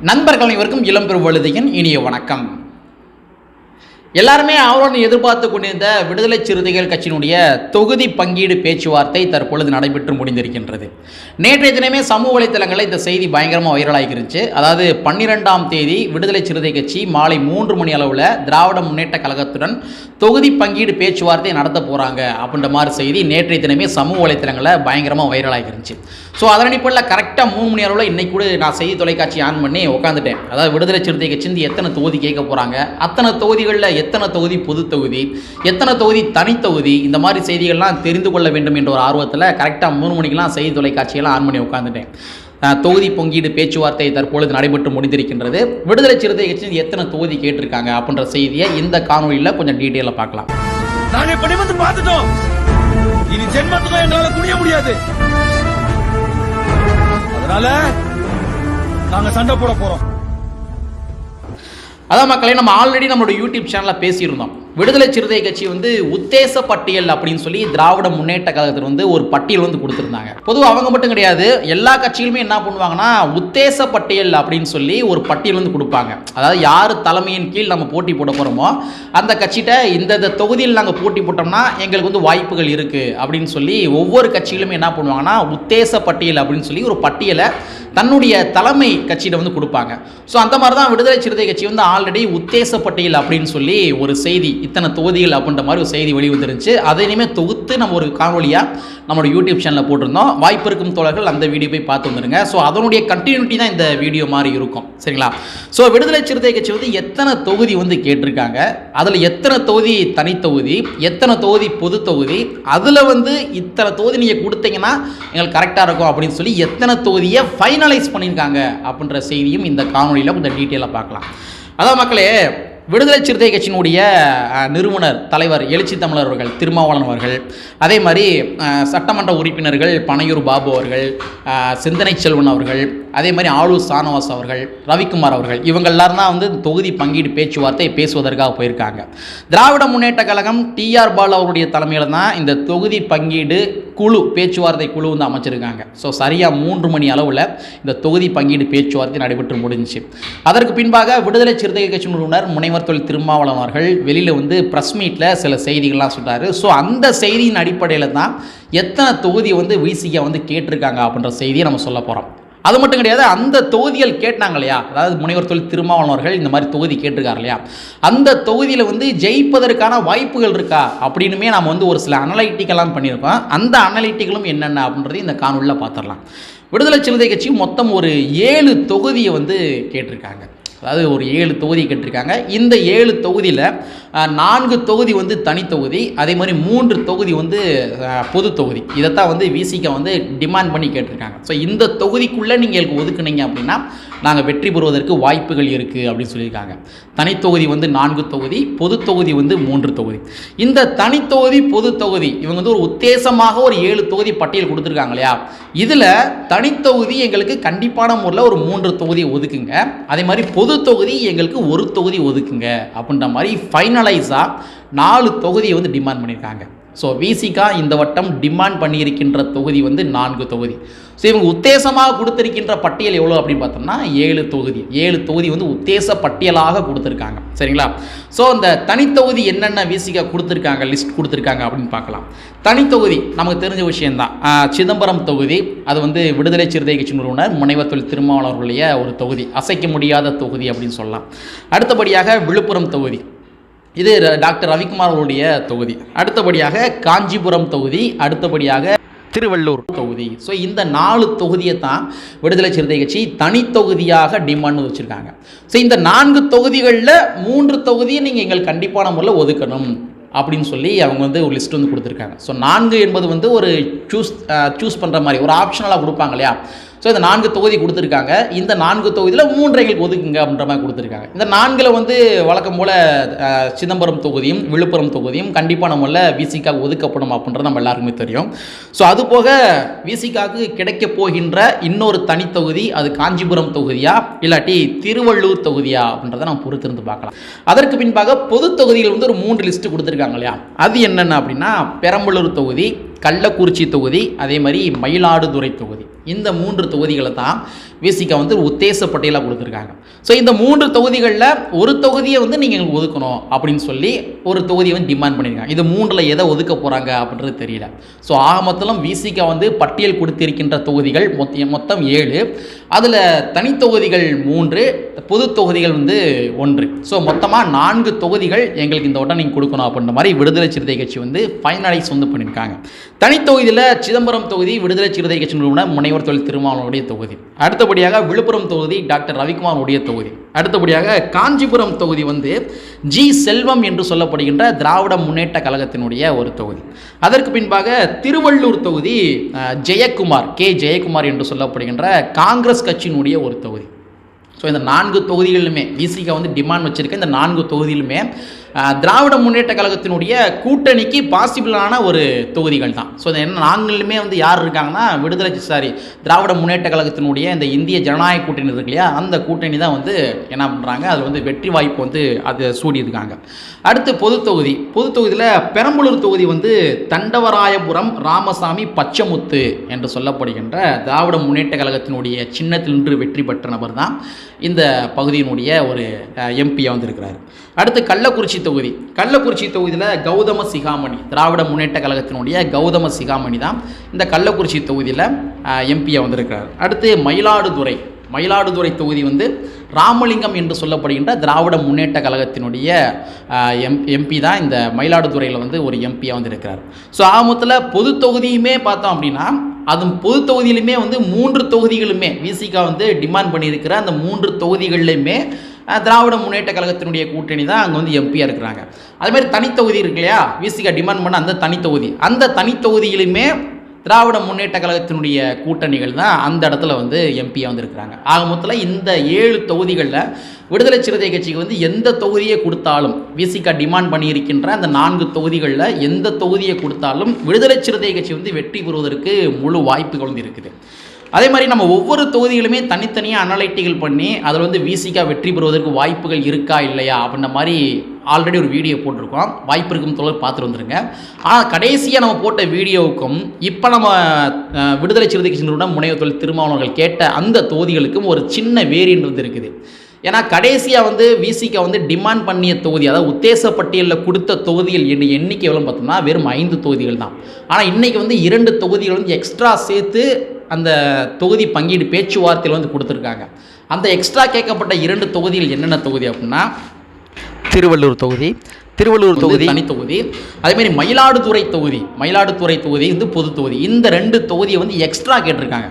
நண்பர்கள் அனைவருக்கும் இளம்பெரும் வழுதியின் இனிய வணக்கம். எல்லாருமே அவருடன் எதிர்பார்த்து கொண்டிருந்த விடுதலை சிறுத்தைகள் கட்சியினுடைய தொகுதி பங்கீடு பேச்சுவார்த்தை தற்பொழுது நடைபெற்று முடிந்திருக்கின்றது. நேற்றைய தினமே சமூக வலைத்தளங்களில் இந்த செய்தி பயங்கரமாக வைரலாகி இருந்துச்சு. அதாவது பன்னிரெண்டாம் தேதி விடுதலை சிறுத்தை கட்சி மாலை மூன்று மணி அளவில் திராவிட முன்னேற்ற கழகத்துடன் தொகுதி பங்கீடு பேச்சுவார்த்தை நடத்த போகிறாங்க அப்படின்ற மாதிரி செய்தி நேற்றைய தினமே சமூக வலைத்தளங்களில் பயங்கரமாக வைரலாகி இருந்துச்சு. ஸோ அதன் அடிப்படையில் கரெக்டாக மூணு மணி அளவில் இன்னைக்கு கூட நான் செய்தி தொலைக்காட்சி ஆன் பண்ணி உட்காந்துட்டேன் அதாவது விடுதலை சிறுத்தை கட்சி எத்தனை தொகுதி கேட்க போகிறாங்க அத்தனை தொகுதிகளில் எத்தனை தொகுதி பொது தொகுதி எத்தனை தொகுதி தனித்தொகுதி இந்த மாதிரி செய்திகள்லாம் தெரிந்து கொள்ள வேண்டும் என்ற ஒரு ஆர்வத்தில் கரெக்டாக மூணு மணிக்கெலாம் செய்தி தொலைக்காட்சியெல்லாம் ஆன் பண்ணி உட்காந்துட்டேன் தொகுதி பொங்கீடு பேச்சுவார்த்தை தற்பொழுது நடைபெற்று முடிந்திருக்கின்றது. விடுதலை சிறுத்தை கட்சி எத்தனை தொகுதி கேட்டிருக்காங்க அப்படின்ற செய்தியை இந்த காணொலியில் கொஞ்சம் டீட்டெயிலாக பார்க்கலாம். நாங்க இப்ப வந்து பார்த்துட்டோம். இனி ஜென்மத்துக்கும் என்னால் குனிய முடியாது. அதனால நாங்க சண்டை போட போறோம். அதான் மக்களே நம்ம ஆல்ரெடி நம்மளோட யூடியூப் சேனலில் பேசியிருந்தோம். விடுதலை சிறுத்தை கட்சி வந்து உத்தேச பட்டியல் அப்படின்னு சொல்லி திராவிட முன்னேற்ற கழகத்தில் வந்து ஒரு பட்டியல் வந்து கொடுத்துருந்தாங்க. பொதுவாக அவங்க மட்டும் கிடையாது எல்லா கட்சிகளுமே என்ன பண்ணுவாங்கன்னா உத்தேச பட்டியல் அப்படின்னு சொல்லி ஒரு பட்டியல் வந்து கொடுப்பாங்க. அதாவது யார் தலைமையின் கீழ் நம்ம போட்டி போட போகிறோமோ அந்த கட்சிகிட்ட இந்த இந்த தொகுதியில் நாங்கள் போட்டி போட்டோம்னா எங்களுக்கு வந்து வாய்ப்புகள் இருக்குது அப்படின்னு சொல்லி ஒவ்வொரு கட்சிகளுமே என்ன பண்ணுவாங்கன்னா உத்தேச பட்டியல் அப்படின்னு சொல்லி ஒரு பட்டியலை தன்னுடைய தலைமை கட்சியிட வந்து கொடுப்பாங்க. ஸோ அந்த மாதிரி தான் விடுதலை சிறுத்தை கட்சி வந்து ஆல்ரெடி உத்தேச பட்டியல் அப்படின்னு சொல்லி ஒரு செய்தி இத்தனை தொகுதிகள் அப்படின்ற மாதிரி ஒரு செய்தி வெளிவந்துருந்துச்சு. அதை இனிமேல் தொகுத்து நம்ம ஒரு காணொலியாக நம்மளோட யூடியூப் சேனலில் போட்டிருந்தோம். வாய்ப்பு இருக்கும் தோழர்கள் அந்த வீடியோ போய் பார்த்து வந்துருங்க. ஸோ அதனுடைய கண்டினியூட்டி தான் இந்த வீடியோ மாதிரி இருக்கும். சரிங்களா? ஸோ விடுதலை சிறுத்தை கட்சி வந்து எத்தனை தொகுதி வந்து கேட்டிருக்காங்க? அதில் எத்தனை தொகுதி தனித்தொகுதி எத்தனை தொகுதி பொது தொகுதி அதில் வந்து இத்தனை தொகுதி நீங்கள் கொடுத்தீங்கன்னா எங்களுக்கு கரெக்டாக இருக்கும் அப்படின்னு சொல்லி எத்தனை தொகுதியை ஃபைனல் ஃபைனலைஸ் பண்ணியிருக்காங்க அப்படின்ற செய்தியும் இந்த காணொலியில் கொஞ்சம் டீட்டெயிலாக பார்க்கலாம். அதான் மக்களே விடுதலை சிறுத்தை கட்சியினுடைய நிறுவனர் தலைவர் எழுச்சி தமிழர் அவர்கள் திருமாவளன் அவர்கள் அதே மாதிரி சட்டமன்ற உறுப்பினர்கள் பனையூர் பாபு அவர்கள் சிந்தனை செல்வன் அவர்கள் அதே மாதிரி ஆளூர் சானவாஸ் அவர்கள் ரவிக்குமார் அவர்கள் இவங்க எல்லாரும் தான் வந்து தொகுதி பங்கீடு பேச்சுவார்த்தை பேசுவதற்காக போயிருக்காங்க. திராவிட முன்னேற்ற கழகம் டிஆர் பால் அவருடைய தலைமையில் தான் இந்த தொகுதி பங்கீடு குழு பேச்சுவார்த்தை குழு வந்து அமைச்சிருக்காங்க. ஸோ சரியாக மூன்று மணி அளவில் இந்த தொகுதி பங்கீடு பேச்சுவார்த்தை நடைபெற்று முடிஞ்சுச்சு. அதற்கு பின்பாக விடுதலை சிறுத்தை கட்சி நிறுவனர் முனைவர் தொழில் திருமாவளவன் அவர்கள் வெளியில் வந்து ப்ரெஸ் மீட்டில் சில செய்திகள்லாம் சொல்றாரு. ஸோ அந்த செய்தியின் அடிப்படையில் தான் எத்தனை தொகுதி வந்து விசிகா வந்து கேட்டிருக்காங்க அப்படின்ற செய்தியை நம்ம சொல்ல போகிறோம் அது மட்டும் கிடையாது அந்த தொகுதிகள் கேட்டாங்க இல்லையா? அதாவது முனைவர் தொழில் திருமாவளவர்கள் இந்த மாதிரி தொகுதி கேட்டிருக்காரு இல்லையா? அந்த தொகுதியில் வந்து ஜெயிப்பதற்கான வாய்ப்புகள் இருக்கா? அப்படின்னுமே நாம் வந்து ஒரு சில அனலைட்டிக்கெல்லாம் பண்ணியிருக்கோம். அந்த அனலைட்டிகளும் என்னென்ன அப்படின்றதையும் இந்த காணொலியில் பார்த்துடலாம். விடுதலை சிறுத்தை கட்சி மொத்தம் ஒரு ஏழு தொகுதியை வந்து கேட்டிருக்காங்க. அதாவது ஒரு ஏழு தொகுதி கேட்டிருக்காங்க. இந்த ஏழு தொகுதியில் நான்கு தொகுதி வந்து தனித்தொகுதி அதே மாதிரி மூன்று தொகுதி வந்து பொது தொகுதி. இதைத்தான் வந்து விசிக வந்து டிமாண்ட் பண்ணி கேட்டிருக்காங்க. ஸோ இந்த தொகுதிக்குள்ளே நீங்கள் எங்களுக்கு ஒதுக்குனீங்க அப்படின்னா நாங்கள் வெற்றி பெறுவதற்கு வாய்ப்புகள் இருக்குது அப்படின்னு சொல்லியிருக்காங்க. தனித்தொகுதி வந்து நான்கு தொகுதி பொது தொகுதி வந்து மூன்று தொகுதி. இந்த தனித்தொகுதி பொது தொகுதி இவங்க வந்து ஒரு உத்தேசமாக ஒரு ஏழு தொகுதி பட்டியல் கொடுத்துருக்காங்க இல்லையா? இதில் தனித்தொகுதி எங்களுக்கு கண்டிப்பான முறையில் ஒரு மூன்று தொகுதி ஒதுக்குங்க. அதே மாதிரி பொது தொகுதி எங்களுக்கு ஒரு தொகுதி ஒதுக்குங்க அப்படின்ற மாதிரி ஃபைனல் அனலைஸாக நாலு தொகுதியை வந்து டிமாண்ட் பண்ணியிருக்காங்க ஸோ விசிகா இந்த வட்டம் டிமாண்ட் பண்ணியிருக்கின்ற தொகுதி வந்து நான்கு தொகுதி. ஸோ இவங்க உத்தேசமாக கொடுத்திருக்கின்ற பட்டியல் எவ்வளோ அப்படின்னு பார்த்தோம்னா ஏழு தொகுதி. ஏழு தொகுதி வந்து உத்தேச பட்டியலாக கொடுத்துருக்காங்க. சரிங்களா? ஸோ அந்த தனித்தொகுதி என்னென்ன விசிகா கொடுத்துருக்காங்க லிஸ்ட் கொடுத்துருக்காங்க அப்படின்னு பார்க்கலாம். தனித்தொகுதி நமக்கு தெரிஞ்ச விஷயம்தான். சிதம்பரம் தொகுதி அது வந்து விடுதலை சிறுத்தை கட்சி நிறுவனர் முனைவர் தொழில் திருமாவளவர்களுடைய ஒரு தொகுதி. அசைக்க முடியாத தொகுதி அப்படின்னு சொல்லலாம். அடுத்தபடியாக விழுப்புரம் தொகுதி. இது ர- டாக்டர் ரவிக்குமார் அவருடைய தொகுதி. அடுத்தபடியாக காஞ்சிபுரம் தொகுதி அடுத்தபடியாக திருவள்ளூர் தொகுதி. ஸோ இந்த நாலு தொகுதியை தான் விடுதலை சிறுத்தை கட்சி தனித்தொகுதியாக டிமாண்ட் வச்சுருக்காங்க. ஸோ இந்த நான்கு தொகுதிகளில் மூன்று தொகுதியை நீங்கள் எங்களுக்கு கண்டிப்பான முறையில் ஒதுக்கணும் அப்படின்னு சொல்லி அவங்க வந்து ஒரு லிஸ்ட் வந்து கொடுத்துருக்காங்க. ஸோ நான்கு என்பது வந்து ஒரு சூஸ் சூஸ் பண்ணுற மாதிரி ஒரு ஆப்ஷனலாக கொடுப்பாங்க இல்லையா? ஸோ இந்த நான்கு தொகுதி கொடுத்துருக்காங்க. இந்த நான்கு தொகுதியில் மூன்று எங்களுக்கு ஒதுக்குங்க அப்படின்ற மாதிரி கொடுத்துருக்காங்க. இந்த நான்கில் வந்து வழக்கம் போல் சிதம்பரம் தொகுதியும் விழுப்புரம் தொகுதியும் கண்டிப்பாக நம்மள விசிக்காக ஒதுக்கப்படும் அப்படின்றது நம்ம எல்லாருக்குமே தெரியும். ஸோ அது போக விசிகாவுக்கு கிடைக்க போகின்ற இன்னொரு தனித்தொகுதி அது காஞ்சிபுரம் தொகுதியா? இல்லாட்டி திருவள்ளூர் தொகுதியா? அப்படின்றத நம்ம பொறுத்திருந்து பார்க்கலாம். அதற்கு பின்பாக பொது தொகுதிகள் வந்து ஒரு மூன்று லிஸ்ட் கொடுத்துருக்காங்க இல்லையா? அது என்னென்ன அப்படின்னா பெரம்பலூர் தொகுதி கள்ளக்குறிச்சி தொகுதி அதே மாதிரி மயிலாடுதுறை தொகுதி. இந்த மூன்று தொகுதிகளை தான் விசிகா வந்து ஒரு உத்தேச பட்டியலாக கொடுத்துருக்காங்க. ஸோ இந்த மூன்று தொகுதிகளில் ஒரு தொகுதியை வந்து நீங்கள் எங்களுக்கு ஒதுக்கணும் அப்படின்னு சொல்லி ஒரு தொகுதியை வந்து டிமாண்ட் பண்ணியிருக்காங்க. இது மூன்றில் எதை ஒதுக்க போகிறாங்க அப்படின்றது தெரியல. ஸோ ஆக மொத்தம் விசிகா வந்து பட்டியல் கொடுத்திருக்கின்ற தொகுதிகள் மொத்த மொத்தம் ஏழு. அதில் தனித்தொகுதிகள் மூன்று பொது தொகுதிகள் வந்து ஒன்று. ஸோ மொத்தமாக நான்கு தொகுதிகள் எங்களுக்கு இந்த வட்டம் நீங்கள் கொடுக்கணும் அப்படின்ற மாதிரி விடுதலை சிறுத்தை கட்சி வந்து ஃபைனலைஸ் வந்து பண்ணியிருக்காங்க. தனித்தொகுதியில் சிதம்பரம் தொகுதி விடுதலை சிறுத்தை கட்சி நிறுவன முனைவர் தொழில் திருமாவளவனுடைய தொகுதி. அடுத்தபடியாக விழுப்புரம் தொகுதி டாக்டர் ரவிக்குமாரனுடைய தொகுதி. அடுத்தபடியாக காஞ்சிபுரம் தொகுதி வந்து ஜி செல்வம் என்று சொல்லப்படுகின்ற திராவிட முன்னேற்ற கழகத்தினுடைய ஒரு தொகுதி. அதற்கு பின்பாக திருவள்ளூர் தொகுதி ஜெயக்குமார் கே ஜெயக்குமார் என்று சொல்லப்படுகின்ற காங்கிரஸ் கட்சியினுடைய ஒரு தொகுதி. ஸோ இந்த நான்கு தொகுதிகளிலுமே விசிகா வந்து டிமாண்ட் வச்சுருக்க இந்த நான்கு தொகுதியிலுமே திராவிட முன்னேற்ற கழகத்தினுடைய கூட்டணிக்கு பாசிபிளான ஒரு தொகுதிகள் தான். ஸோ என்ன நாங்களுமே வந்து யார் இருக்காங்கன்னா விடுதலை சாரி திராவிட முன்னேற்ற கழகத்தினுடைய இந்த இந்திய ஜனநாயக கூட்டணி இருக்கு இல்லையா அந்த கூட்டணி தான் வந்து என்ன பண்ணுறாங்க அதில் வந்து வெற்றி வாய்ப்பு வந்து அது சூடியிருக்காங்க. அடுத்து பொது தொகுதி. பொது தொகுதியில் பெரம்பலூர் தொகுதி வந்து தண்டவராயபுரம் ராமசாமி பச்சமுத்து என்று சொல்லப்படுகின்ற திராவிட முன்னேற்ற கழகத்தினுடைய சின்னத்தில் நின்று வெற்றி பெற்ற நபர் தான் இந்த பகுதியினுடைய ஒரு எம்பியாக வந்து இருக்கிறார் அடுத்து கள்ளக்குறிச்சி தொகுதி. கள்ளக்குறிச்சி தொகுதியில் கௌதம சிகாமணி திராவிட முன்னேற்ற கழகத்தினுடைய கௌதம சிகாமணி தான் இந்த கள்ளக்குறிச்சி தொகுதியில் எம்பியாக வந்திருக்கிறார். அடுத்து மயிலாடுதுறை. மயிலாடுதுறை தொகுதி வந்து ராமலிங்கம் என்று சொல்லப்படுகின்ற திராவிட முன்னேற்ற கழகத்தினுடைய எம் எம்பி தான் இந்த மயிலாடுதுறையில் வந்து ஒரு எம்பியாக வந்து இருக்கிறார் ஸோ ஆமத்தில் பொது தொகுதியுமே பார்த்தோம் அப்படின்னா அது பொது தொகுதியிலுமே வந்து மூன்று தொகுதிகளுமே விசிகா வந்து டிமாண்ட் பண்ணியிருக்கிற அந்த மூன்று தொகுதிகள்லையுமே திராவிட முன்னேற்ற கழகத்தினுடைய கூட்டணி தான் அங்கே வந்து எம்பியாக இருக்கிறாங்க. அதே மாதிரி தனித்தொகுதி இருக்கு இல்லையா? விசிகா டிமாண்ட் பண்ண அந்த தனித்தொகுதி அந்த தனித்தொகுதியிலுமே திராவிட முன்னேற்ற கழகத்தினுடைய கூட்டணிகள் தான் அந்த இடத்துல வந்து எம்பியாக வந்திருக்கிறாங்க ஆக மொத்தத்தில் இந்த ஏழு தொகுதிகளில் விடுதலை சிறுத்தை கட்சிக்கு வந்து எந்த தொகுதியை கொடுத்தாலும் விசிகா டிமாண்ட் பண்ணியிருக்கின்ற அந்த நான்கு தொகுதிகளில் எந்த தொகுதியை கொடுத்தாலும் விடுதலை சிறுத்தை கட்சி வந்து வெற்றி பெறுவதற்கு முழு வாய்ப்புகள் வந்து இருக்குது. அதே மாதிரி நம்ம ஒவ்வொரு தொகுதிகளுமே தனித்தனியாக அனலைட்டிகள் பண்ணி அதில் வந்து விசிகா வெற்றி பெறுவதற்கு வாய்ப்புகள் இருக்கா இல்லையா அப்படின்ற மாதிரி ஆல்ரெடி ஒரு வீடியோ போட்டிருக்கோம். வாய்ப்பு இருக்கும் தொடர் பார்த்துட்டு வந்துருங்க. ஆனால் கடைசியாக நம்ம போட்ட வீடியோவுக்கும் இப்போ நம்ம விடுதலை சிறுத்தை கட்சியினுடன் முனைவர் தொழில் திருமாவளவர்கள் கேட்ட அந்த தொகுதிகளுக்கும் ஒரு சின்ன வேரியன்ட் வந்து இருக்குது. ஏன்னா கடைசியாக வந்து விசிகா வந்து டிமாண்ட் பண்ணிய தொகுதி அதாவது உத்தேச பட்டியலில் கொடுத்த தொகுதிகள் என்ன எண்ணிக்கை எவ்வளோ பார்த்தோம்னா வெறும் ஐந்து தொகுதிகள் தான். ஆனால் இன்றைக்கி வந்து இரண்டு தொகுதிகள் வந்து எக்ஸ்ட்ரா சேர்த்து அந்த தொகுதி பங்கீடு பேச்சுவார்த்தையில் வந்து கொடுத்துருக்காங்க. அந்த எக்ஸ்ட்ரா கேட்கப்பட்ட இரண்டு தொகுதிகள் என்னென்ன தொகுதி அப்படின்னா திருவள்ளூர் தொகுதி திருவள்ளூர் தொகுதி தனி தொகுதி அதேமாதிரி மயிலாடுதுறை தொகுதி மயிலாடுதுறை தொகுதி வந்து பொது தொகுதி. இந்த ரெண்டு தொகுதியை வந்து எக்ஸ்ட்ரா கேட்டிருக்காங்க.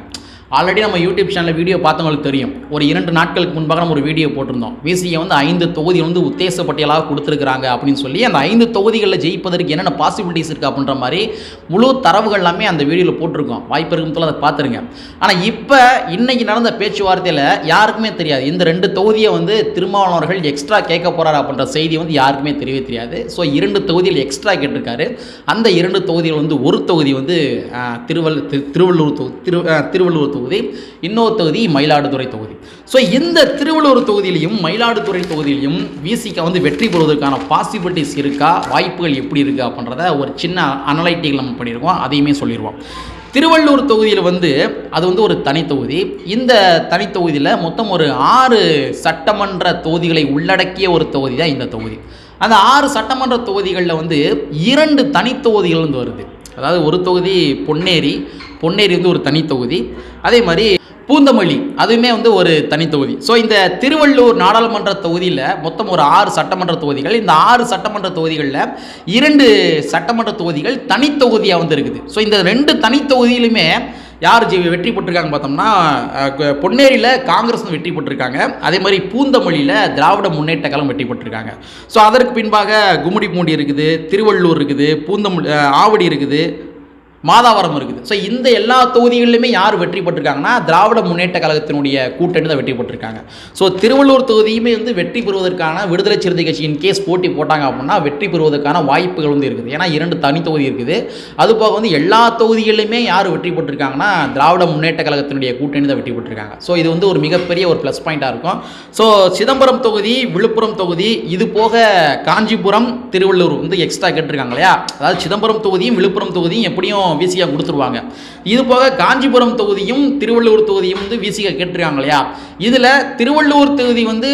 ஆல்ரெடி நம்ம யூடியூப் சேனலில் வீடியோ பார்த்தவங்களுக்கு தெரியும். ஒரு இரண்டு நாட்களுக்கு முன்பாக நம்ம ஒரு வீடியோ போட்டிருந்தோம். விசியை வந்து ஐந்து தொகுதி வந்து உத்தேச பட்டியலாக கொடுத்துருக்குறாங்க அப்படின்னு சொல்லி அந்த ஐந்து தொகுதிகளில் ஜெயிப்பதற்கு என்னென்ன பாசிபிலிட்டிஸ் இருக்குது அப்படின்ற மாதிரி முழு தரவுகள் எல்லாமே அந்த வீடியோவில் போட்டிருக்கோம். வாய்ப்பு இருக்கும் அதை பார்த்துருங்க. ஆனால் இப்போ இன்னைக்கு நடந்த பேச்சுவார்த்தையில் யாருக்குமே தெரியாது. இந்த ரெண்டு தொகுதியை வந்து திருமாவளவர்கள் எக்ஸ்ட்ரா கேட்க போகிறார் அப்படின்ற செய்தி வந்து யாருக்குமே தெரியவே தெரியாது. ஸோ இரண்டு தொகுதியில் எக்ஸ்ட்ரா கேட்டிருக்காரு. அந்த இரண்டு தொகுதியில் வந்து ஒரு தொகுதி வந்து திருவள்ளூர் திருவள்ளூர் திரு திருவள்ளூர் தொகுதி இன்னொரு தொகுதி மயிலாடுதுறை தொகுதி. ஸோ இந்த திருவள்ளூர் தொகுதியிலையும் மயிலாடுதுறை தொகுதியிலையும் விசிகா வந்து வெற்றி பெறுவதற்கான பாசிபிலிட்டிஸ் இருக்கா? வாய்ப்புகள் எப்படி இருக்கா அப்படின்றத ஒரு சின்ன அனலைட்டிகள் நம்ம பண்ணியிருக்கோம் அதையுமே சொல்லிடுவோம் திருவள்ளூர் தொகுதியில் வந்து அது வந்து ஒரு தனித்தொகுதி இந்த தனித்தொகுதியில் மொத்தம் ஒரு ஆறு சட்டமன்ற தொகுதிகளை உள்ளடக்கிய ஒரு தொகுதி தான் இந்த தொகுதி. அந்த ஆறு சட்டமன்ற தொகுதிகளில் வந்து இரண்டு தனித்தொகுதிகள் வந்து வருது. அதாவது ஒரு தொகுதி பொன்னேரி பொன்னேரி வந்து ஒரு தனித்தொகுதி அதே மாதிரி பூந்தமல்லி அதுவுமே வந்து ஒரு தனித்தொகுதி ஸோ இந்த திருவள்ளூர் நாடாளுமன்ற தொகுதியில் மொத்தம் ஒரு ஆறு சட்டமன்ற தொகுதிகள். இந்த ஆறு சட்டமன்ற தொகுதிகளில் இரண்டு சட்டமன்ற தொகுதிகள் தனித்தொகுதியாக வந்து இருக்குது. ஸோ இந்த ரெண்டு தனித்தொகுதியிலுமே யார் ஜெ வெற்றி பெற்றிருக்காங்க பார்த்தோம்னா பொன்னேரியில் காங்கிரஸ் வெற்றி பெற்றிருக்காங்க. அதே மாதிரி பூந்தமொழியில் திராவிட முன்னேற்ற கழகம் வெற்றி பெற்றிருக்காங்க. ஸோ அதற்கு பின்பாக கும்மிடிப்பூண்டி இருக்குது திருவள்ளூர் இருக்குது பூந்தமொழி ஆவடி இருக்குது. மாதாவரம் இருக்குது. ஸோ இந்த எல்லா தொகுதிகளிலுமே யார் வெற்றி பெற்றிருக்காங்கன்னா திராவிட முன்னேற்ற கழகத்தினுடைய கூட்டணி தான் வெற்றி பெற்றிருக்காங்க. ஸோ திருவள்ளூர் தொகுதியுமே வந்து வெற்றி பெறுவதற்கான விடுதலை சிறுத்தை கட்சியின் கேஸ் போட்டி போட்டாங்க அப்படின்னா வெற்றி பெறுவதற்கான வாய்ப்புகள் வந்து இருக்குது. ஏன்னா இரண்டு தனி தொகுதி இருக்குது. அது போக வந்து எல்லா தொகுதிகளிலுமே யார் வெற்றி பெற்றிருக்காங்கன்னா திராவிட முன்னேற்ற கழகத்தினுடைய கூட்டணி தான் வெற்றி பெற்றிருக்காங்க. ஸோ இது வந்து ஒரு மிகப்பெரிய ஒரு ப்ளஸ் பாயிண்ட்டாக இருக்கும். ஸோ சிதம்பரம் தொகுதி விழுப்புரம் தொகுதி இது போக காஞ்சிபுரம் திருவள்ளூர் வந்து எக்ஸ்ட்ரா கேட்டிருக்காங்க இல்லையா? அதாவது சிதம்பரம் தொகுதியும் விழுப்புரம் தொகுதியும் எப்படியும் விசிகா கொடுத்துருவாங்க. இது போக காஞ்சிபுரம் தொகுதியும் திருவள்ளூர் தொகுதியும் வந்து விசிகா கேட்டிருக்காங்க இல்லையா? இதில் திருவள்ளூர் தொகுதி வந்து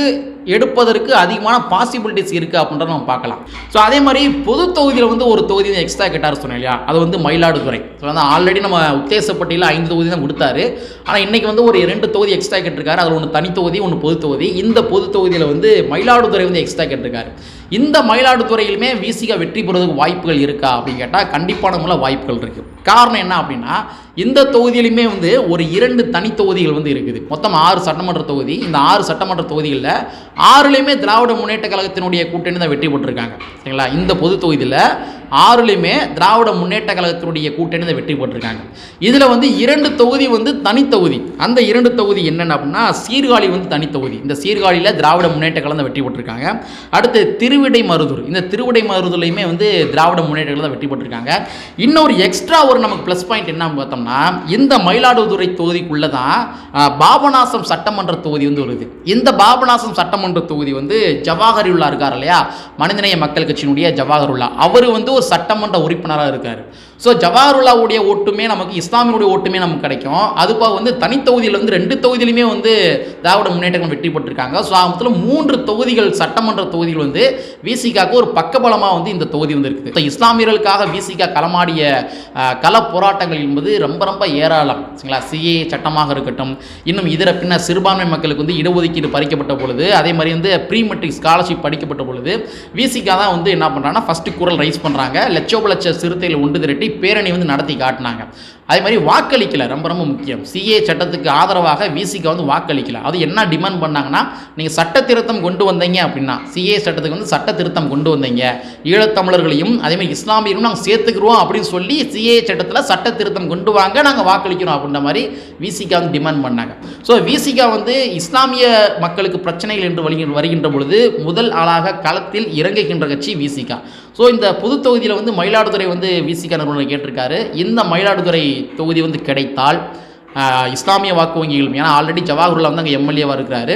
எடுப்பதற்கு அதிகமான பாசிபிலிட்டிஸ் இருக்குது அப்படின்றத நம்ம பார்க்கலாம். ஸோ அதே மாதிரி பொது தொகுதியில் வந்து ஒரு தொகுதி எக்ஸ்ட்ரா கேட்டார் சொன்னேன் இல்லையா? அது வந்து மயிலாடுதுறை. ஸோ வந்து ஆல்ரெடி நம்ம உத்தேசப்பட்டியில் ஐந்து தொகுதி தான் கொடுத்தாரு. ஆனால் இன்னைக்கு வந்து ஒரு ரெண்டு தொகுதி எக்ஸ்ட்ரா கேட்டிருக்காரு. அதில் ஒன்று தனி தொகுதி ஒன்று பொது தொகுதி. இந்த பொது தொகுதியில் வந்து மயிலாடுதுறை வந்து எக்ஸ்ட்ரா கேட்டிருக்காரு. இந்த மயிலாடுதுறையிலுமே விசிகா வெற்றி பெறுவதற்கு வாய்ப்புகள் இருக்கா அப்படின்னு கேட்டால் கண்டிப்பான மூலம் வாய்ப்புகள் இருக்குது காரணம் என்ன அப்படின்னா இந்த தொகுதியிலுமே வந்து ஒரு இரண்டு தனி தொகுதிகள் வந்து இருக்குது. மொத்தம் ஆறு சட்டமன்ற தொகுதி. இந்த ஆறு சட்டமன்ற தொகுதிகளில் ஆறுலேயுமே திராவிட முன்னேற்ற கழகத்தினுடைய கூட்டணி தான் வெற்றி பெற்றிருக்காங்க. சரிங்களா? இந்த பொது தொகுதியில் ஆறுலையுமே திராவிட முன்னேற்ற கழகத்தினுடைய கூட்டணி தான் வெற்றி போட்டிருக்காங்க. இதில் வந்து இரண்டு தொகுதி வந்து தனித்தொகுதி அந்த இரண்டு தொகுதி என்னென்ன அப்படின்னா சீர்காழி வந்து தனித்தொகுதி இந்த சீர்காழியில் திராவிட முன்னேற்ற கழகம் வெற்றி போட்டிருக்காங்க. அடுத்து திருவிடை மருதூர். இந்த திருவிடை மருதூர்லையுமே வந்து திராவிட முன்னேற்ற கழகம் வெற்றி போட்டிருக்காங்க. இன்னொரு எக்ஸ்ட்ரா ஒரு நமக்கு ப்ளஸ் பாயிண்ட் என்ன பார்த்தோம்னா இந்த மயிலாடுதுறை தொகுதிக்குள்ளே தான் பாபநாசம் சட்டமன்ற தொகுதி வந்து வருது. இந்த பாபநாசம் சட்டமன்ற தொகுதி வந்து ஜவாஹருல்லா இருக்கார் இல்லையா? மனிதநேய மக்கள் கட்சியினுடைய ஜவாஹருல்லா அவர் வந்து ஒரு சட்டமன்ற உறுப்பினராக இருக்கார். ஸோ ஜவாருல்லாவுடைய ஓட்டுமே நமக்கு இஸ்லாமியுடைய ஓட்டுமே நமக்கு கிடைக்கும். அதுபோக வந்து தனித்தொகுதியில் வந்து ரெண்டு தொகுதியிலுமே வந்து திராவிட முன்னேற்றங்கள் வெற்றி பெற்றிருக்காங்க. ஸோ மொத்தத்தில் மூன்று தொகுதிகள் சட்டமன்ற தொகுதிகள் வந்து விசிகாக்கு ஒரு பக்கபலமாக வந்து இந்த தொகுதி வந்து இருக்குது. ஸோ இஸ்லாமியர்களுக்காக விசிகா களமாடிய கல போராட்டங்கள் என்பது ரொம்ப ரொம்ப ஏராளம். சரிங்களா? சிஏ சட்டமாக இருக்கட்டும். இன்னும் இதர பின்ன சிறுபான்மை மக்களுக்கு வந்து இடஒதுக்கீடு பறிக்கப்பட்ட பொழுது அதே மாதிரி வந்து ப்ரீ மெட்ரிக் ஸ்காலர்ஷிப் படிக்கப்பட்ட பொழுது விசிகா தான் வந்து என்ன பண்ணுறாங்கன்னா ஃபஸ்ட்டு குரல் ரைஸ் பண்ணுறாங்க லட்சோப லட்ச சிறுத்தைகள் ஒன்று திரட்டி பேரணி வந்து நடத்தி காட்டினாங்க. அதே மாதிரி வாக்களிக்கல ரொம்ப ரொம்ப முக்கியம். சிஏ சட்டத்துக்கு ஆதரவாக விசிக்கு வந்து வாக்களிக்கல. அது என்ன டிமாண்ட் பண்ணாங்கன்னா நீங்கள் சட்ட திருத்தம் கொண்டு வந்தீங்க அப்படின்னா சிஏ சட்டத்துக்கு வந்து சட்ட திருத்தம் கொண்டு வந்தீங்க. ஈழத்தமிழர்களையும் அதே மாதிரி நாங்கள் சேர்த்துக்கிறோம் அப்படின்னு சொல்லி சிஏ சட்டத்தில் சட்ட திருத்தம் கொண்டு வாங்க நாங்கள் வாக்களிக்கிறோம் அப்படின்ற மாதிரி விசிகா வந்து டிமாண்ட் பண்ணாங்க. ஸோ விசிகா வந்து இஸ்லாமிய மக்களுக்கு பிரச்சனைகள் என்று வருகின்ற வருகின்ற பொழுது முதல் ஆளாக களத்தில் இறங்குகின்ற கட்சி விசிகா ஸோ இந்த புது தொகுதியில் வந்து மயிலாடுதுறை வந்து விசிக நிறுவனர் கேட்டிருக்காரு. இந்த மயிலாடுதுறை தொகுதி வந்து கிடைத்தால் இஸ்லாமிய வாக்கு வங்கிகள் ஏன்னா ஆல்ரெடி ஜவாஹர்லா வந்து அங்கே எம்எல்ஏவாக இருக்கிறாரு.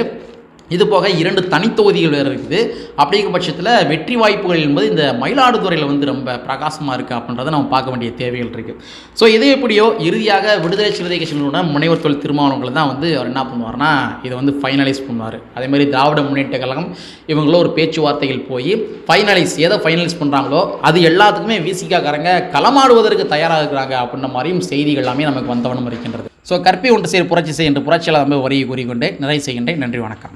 இது போக இரண்டு தனித்தொகுதிகள் வேறு இருக்குது. அப்படிங்கிற பட்சத்தில் வெற்றி வாய்ப்புகள் என்பது இந்த மயிலாடுதுறையில் வந்து ரொம்ப பிரகாசமாக இருக்குது அப்படின்றத நம்ம பார்க்க வேண்டிய தேவைகள் இருக்குது ஸோ இதை எப்படியோ இறுதியாக விடுதலை சிறுத்தை கட்சிகளோட முனைவர் தொழில் திருமாவளவங்களை தான் வந்து அவர் என்ன பண்ணுவார்னா இதை வந்து ஃபைனலைஸ் பண்ணுவார். அதேமாதிரி திராவிட முன்னேற்ற கழகம் இவங்களோ ஒரு பேச்சுவார்த்தைகள் போய் ஃபைனலைஸ் எதை ஃபைனலைஸ் பண்ணுறாங்களோ அது எல்லாத்துக்குமே விசிகாக்காரங்க களமாடுவதற்கு தயாராக இருக்கிறாங்க அப்படின்ற மாதிரியும் செய்திகள் எல்லாமே நமக்கு வந்தவனும் இருக்கின்றது. ஸோ கற்பி ஒன்று செய்ய புரட்சி செய்கின்ற என்று புரட்சியாளர் வந்து வரியை கூறிக்கொண்டே நிறைவு செய்கின்றேன். நன்றி வணக்கம்.